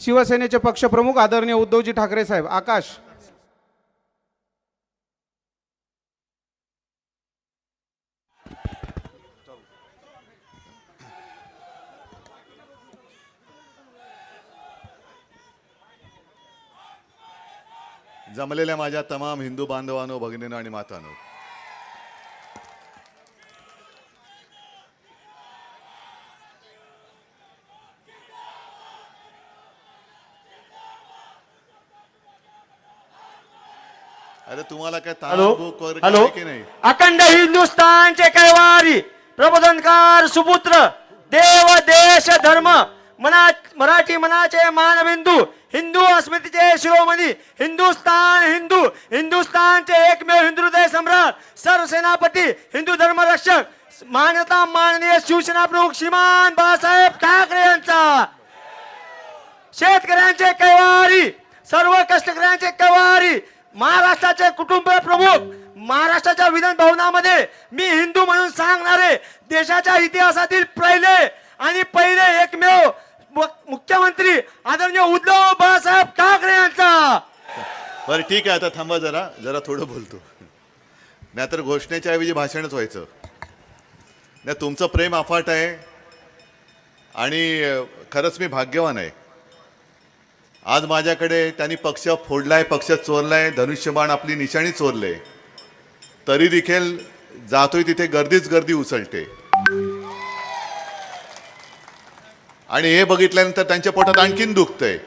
शिवसेनेचे पक्षप्रमुख आदरणीय उद्धवजी ठाकरे साहेब आकाश. जमलेल्या माझ्या तमाम हिंदू बांधवांनो भगिनीनो आणि मातानो अरे तुम्हाला काय हॅलो? हॅलो? आहे की नाही? अखंड हिंदुस्थानचे कैवारी प्रबोधनकार सुपुत्र देव देश धर्म मना मराठी मनाचे मानबिंदू हिंदू अस्मितेचे शिरोमणी हिंदुस्तान हिंदू हिंदुस्तानचे एकमेव हिंदू हृदय सम्राट सरसेनापती हिंदू धर्म रक्षक मान्यता माननीय शिवसेना प्रमुख श्रीमान बाळासाहेब ठाकरे यांचा. शेतकऱ्यांचे कैवारी सर्व कष्टकऱ्यांचे कैवारी महाराष्ट्राचे कुटुंब प्रमुख महाराष्ट्राच्या विधान भवनामध्ये मी हिंदू म्हणून सांगणारे देशाच्या इतिहासातील पहिले आणि पहिले एकमेव मुख्यमंत्री आदरणीय उद्धव बाळासाहेब ठाकरे यांचा. बरं ठीक आहे आता थांबा जरा जरा थोडं बोलतो. नाहीतर घोषणेच्या ऐवजी भाषणच व्हायचं. नाही तुमचं प्रेम अफाट आहे आणि खरंच मी भाग्यवान आहे. आज माझ्याकडे त्यांनी पक्ष फोडलाय पक्ष चोरलाय धनुष्यबाण आपली निशाणी चोरले. तरी देखील जातोय तिथे गर्दीच गर्दी उसळते. आणि हे बघितल्यानंतर त्यांच्या पोटात आणखीन दुखतंय.